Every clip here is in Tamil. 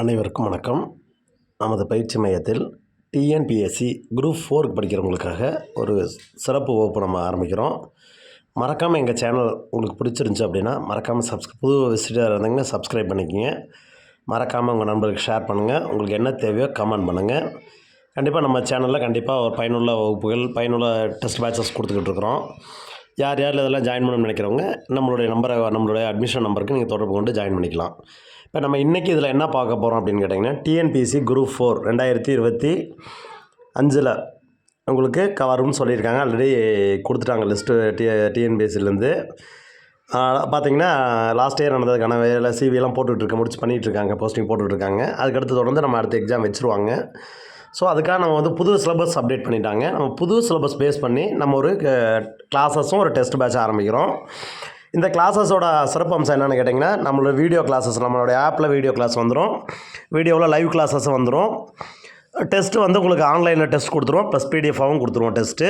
அனைவருக்கும் வணக்கம். நமது பயிற்சி மையத்தில் டிஎன்பிஎஸ்சி குரூப் ஃபோருக்கு படிக்கிறவங்களுக்காக ஒரு சிறப்பு வகுப்பு நம்ம ஆரம்பிக்கிறோம். மறக்காமல் எங்கள் சேனல் உங்களுக்கு பிடிச்சிருந்துச்சி அப்படின்னா மறக்காமல் சப்ஸ்க் புது விசிட்டர் இருந்தீங்கன்னா சப்ஸ்கிரைப் பண்ணிக்கோங்க. மறக்காமல் உங்கள் நண்பர்களுக்கு ஷேர் பண்ணுங்கள் உங்களுக்கு என்ன தேவையோ கமெண்ட் பண்ணுங்கள் கண்டிப்பாக நம்ம சேனலில் கண்டிப்பாக ஒரு பயனுள்ள வகுப்புகள் பயனுள்ள டெஸ்ட் பேட்சஸ் கொடுத்துக்கிட்டு இருக்கிறோம். யார் யார் இதெல்லாம் ஜாயின் பண்ணணும்னு நினைக்கிறவங்க நம்மளுடைய நம்பரை நம்மளுடைய அட்மிஷன் நம்பருக்கு நீங்கள் தொடர்பு கொண்டு ஜாயின் பண்ணிக்கலாம். இப்போ நம்ம இன்றைக்கி இதில் என்ன பார்க்க போகிறோம் அப்படின்னு கேட்டிங்கன்னா டிஎன்பிசி குரூப் ஃபோர் ரெண்டாயிரத்தி இருபத்தி அஞ்சில் உங்களுக்கு க- வரும்னு சொல்லியிருக்காங்க. ஆல்ரெடி கொடுத்துட்டாங்க லிஸ்ட்டு டி டிஎன்பிஎஸ்சிலேருந்து பார்த்தீங்கன்னா லாஸ்ட் இயர் நடந்ததுக்கான வேலை சிவியெல்லாம் போட்டுட்ருக்க முடிச்சு பண்ணிகிட்ருக்காங்க போஸ்டிங் போட்டுட்ருக்காங்க அதுக்கடுத்து தொடர்ந்து நம்ம அடுத்த எக்ஸாம் வச்சுருவாங்க. ஸோ அதுக்காக நம்ம வந்து புது சிலபஸ் அப்டேட் பண்ணிட்டாங்க. நம்ம புது சிலபஸ் பேஸ் பண்ணி நம்ம ஒரு கிளாஸஸும் ஒரு டெஸ்ட் பேட்ச் ஆரம்பிக்கிறோம். இந்த கிளாஸஸோட சிறப்பு அம்சம் என்னென்னு கேட்டிங்கன்னா நம்மளோட வீடியோ கிளாஸஸ் நம்மளோட ஆப்பில் வீடியோ கிளாஸ் வந்துடும் வீடியோவில் லைவ் கிளாஸஸும் வந்துடும் டெஸ்ட்டு வந்து உங்களுக்கு ஆன்லைனில் டெஸ்ட் கொடுத்துருவோம் ப்ளஸ் பிடிஎஃபாகவும் கொடுத்துருவோம் டெஸ்ட்டு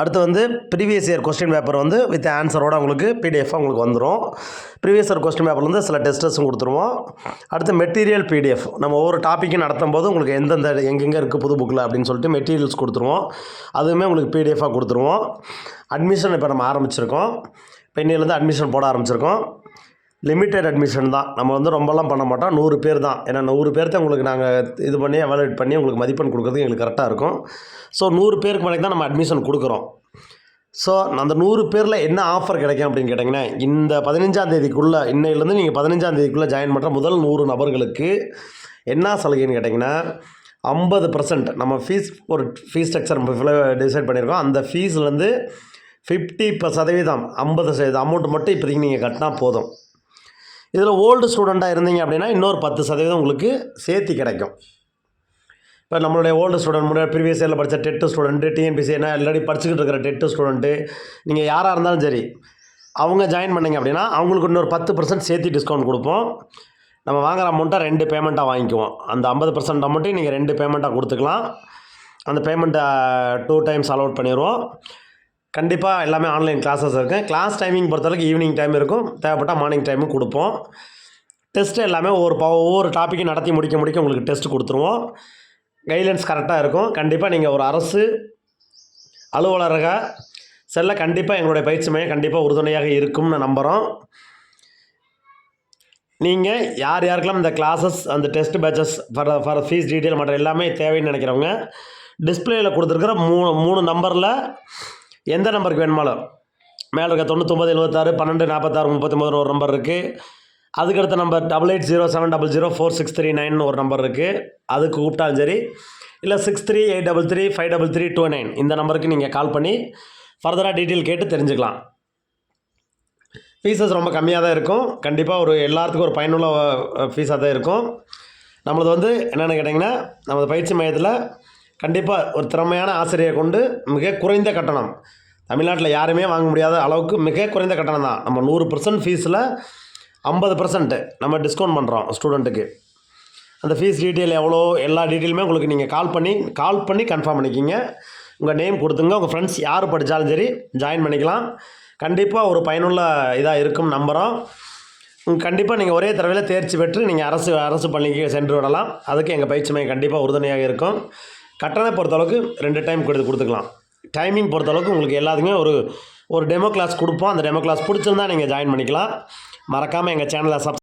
அடுத்து வந்து ப்ரீவியஸ் இயர் கொஸ்டின் பேப்பர் வந்து வித் ஆன்சரோட உங்களுக்கு பிடிஎஃபாக உங்களுக்கு வந்துடும் ப்ரீவியஸ் இயர் கொஸ்டின் பேப்பர்லேருந்து சில டெஸ்டஸும் கொடுத்துருவோம். அடுத்து மெட்டீரியல் பிடிஎஃப் நம்ம ஒவ்வொரு டாப்பிக்கும் நடத்தும் போது உங்களுக்கு எந்தெந்த எங்கெங்கே இருக்குது புது புக்கில் அப்படின்னு சொல்லிட்டு மெட்டீரியல்ஸ் கொடுத்துருவோம். அதுவுமே உங்களுக்கு பிடிஎஃபாக கொடுத்துருவோம். அட்மிஷன் இப்போ நம்ம ஆரம்பிச்சிருக்கோம். இப்போ இன்னிலேருந்து அட்மிஷன் போட ஆரம்பிச்சிருக்கோம். லிமிட்டட் அட்மிஷன் தான். நம்ம வந்து ரொம்பலாம் பண்ண மாட்டோம். நூறு பேர் தான். ஏன்னா நூறு பேர்த்த உங்களுக்கு நாங்கள் இது பண்ணி எவாலுவேட் பண்ணி உங்களுக்கு மதிப்பெண் கொடுக்குறது எங்களுக்கு கரெக்டாக இருக்கும். ஸோ நூறு பேருக்கு மேலே தான் நம்ம அட்மிஷன் கொடுக்குறோம். ஸோ அந்த நூறு பேரில் என்ன ஆஃபர் கிடைக்கும் அப்படின்னு கேட்டிங்கன்னா இந்த பதினஞ்சாம் தேதிக்குள்ளே இன்னையிலேருந்து நீங்கள் பதினஞ்சாம் தேதிக்குள்ளே ஜாயின் பண்ணுற முதல் நூறு நபர்களுக்கு என்ன சலுகைன்னு கேட்டிங்கன்னா ஐம்பது பர்சன்ட் நம்ம ஃபீஸ் ஒரு ஃபீஸ் ஸ்ட்ரக்சர் நம்ம டிசைட் பண்ணியிருக்கோம். அந்த ஃபீஸ்லேருந்து ஃபிஃப்டி சதவீதம் ஐம்பது சதவீதம் அமௌண்ட் மட்டும் இப்போதைக்கு நீங்கள் கட்டினா போதும். இதில் ஓல்டு ஸ்டூடெண்ட்டாக இருந்தீங்க அப்படின்னா இன்னொரு பத்து சதவீதம் உங்களுக்கு சேர்த்தி கிடைக்கும். இப்போ நம்மளுடைய ஓல்டு ஸ்டூடெண்ட் முன்னாடி ப்ரீவியஸ் இயரில் படித்த டெட்டு ஸ்டூடெண்ட்டு டிஎன்பிசி என்ன ஆல்ரெடி படிச்சுக்கிட்டு இருக்கிற டெட்டு ஸ்டூடெண்ட்டு நீங்கள் யாராக இருந்தாலும் சரி அவங்க ஜாயின் பண்ணிங்க அப்படின்னா அவங்களுக்கு இன்னொரு பத்து பர்சன்ட் சேர்த்து டிஸ்கவுண்ட் கொடுப்போம். நம்ம வாங்குற அமௌண்ட்டை ரெண்டு பேமெண்ட்டாக வாங்கிக்குவோம். அந்த ஐம்பது பர்சன்ட் அமௌண்ட்டையும் நீங்கள் ரெண்டு பேமெண்ட்டாக கொடுத்துக்கலாம். அந்த பேமெண்ட்டை டூ டைம்ஸ் அலோட் பண்ணிடுவோம். கண்டிப்பாக எல்லாமே ஆன்லைன் கிளாஸஸ் இருக்குது கிளாஸ் டைமிங் பொறுத்தவரைக்கும் ஈவினிங் டைம் இருக்கும். தேவைப்பட்டால் மார்னிங் டைமும் கொடுப்போம். டெஸ்ட்டு எல்லாமே ஒவ்வொரு ப ஒவ்வொரு டாப்பிக்கும் நடத்தி முடிக்க முடிக்க உங்களுக்கு டெஸ்ட் கொடுத்துருவோம். கைட்லைன்ஸ் கரெக்டாக இருக்கும். கண்டிப்பாக நீங்கள் ஒரு அரசு அலுவலராக செல்ல கண்டிப்பாக எங்களுடைய பயிற்சி மையம் கண்டிப்பாக உறுதுணையாக இருக்கும்னு நம்புகிறோம் நீங்கள் யார் யாருக்கெல்லாம் இந்த கிளாஸஸ் அந்த test batches for for fees detail மற்ற எல்லாமே தேவைன்னு நினைக்கிறவங்க டிஸ்பிளேயில் கொடுத்துருக்குற மூணு மூணு நம்பரில் எந்த நம்பருக்கு வேணுமாலும்? மேலே இருக்க தொண்ணூத்தொம்பது எழுபத்தாறு பன்னெண்டு நாற்பத்தாறு முப்பத்தொம்பதுன்னு ஒரு நம்பர் இருக்குது அதுக்கடுத்த number double eight zero seven double zero four six three nine ஒரு நம்பர் இருக்குது அதுக்கு கூப்பிட்டாலும் சரி. இல்லை six three eight double three five double three two nine இந்த நம்பருக்கு நீங்கள் கால் பண்ணி ஃபர்தராக டீட்டெயில் கேட்டு தெரிஞ்சுக்கலாம். ஃபீஸஸ் ரொம்ப கம்மியாக தான் இருக்கும். கண்டிப்பாக ஒரு எல்லாத்துக்கும் ஒரு பயனுள்ள ஃபீஸாக தான் இருக்கும். நம்மளது வந்து என்னென்னு கேட்டிங்கன்னா நமது பயிற்சி மையத்தில் கண்டிப்பாக ஒரு திறமையான ஆசிரியரை கொண்டு மிக குறைந்த கட்டணம். தமிழ்நாட்டில் யாருமே வாங்க முடியாத அளவுக்கு மிக குறைந்த கட்டணம் தான். நம்ம நூறு பர்சன்ட் ஃபீஸில் ஐம்பது பர்சன்ட்டு நம்ம டிஸ்கவுண்ட் பண்ணுறோம் ஸ்டூடெண்ட்டுக்கு அந்த ஃபீஸ் டீட்டெயில் எவ்வளோ எல்லா டீட்டெயிலுமே உங்களுக்கு நீங்கள் கால் பண்ணி கால் பண்ணி கன்ஃபார்ம் பண்ணிக்கிங்க. உங்கள் நேம் கொடுத்துங்க. உங்கள் ஃப்ரெண்ட்ஸ் யார் படித்தாலும் சரி ஜாயின் பண்ணிக்கலாம். கண்டிப்பாக ஒரு பயனுள்ள இதாக இருக்கும் நம்புகிறோம் கண்டிப்பாக நீங்கள் ஒரே தடவையில் தேர்ச்சி பெற்று நீங்கள் அரசு அரசு பள்ளிக்கு சென்று விடலாம். அதுக்கு எங்கள் பயிற்சி மையம் கண்டிப்பாக உறுதுணையாக இருக்கும். கட்டணம் பொறுத்தளவுக்கு ரெண்டு டைம் கொடுத்து கொடுத்துக்கலாம். டைமிங் பொறுத்தளவுக்கு உங்களுக்கு எல்லாத்துக்குமே ஒரு ஒரு டெமோ கிளாஸ் கொடுப்போம். அந்த டெமோ கிளாஸ் பிடிச்சிருந்தா நீங்கள் ஜாயின் பண்ணிக்கலாம். மறக்காமல் எங்கள் சேனலை சப்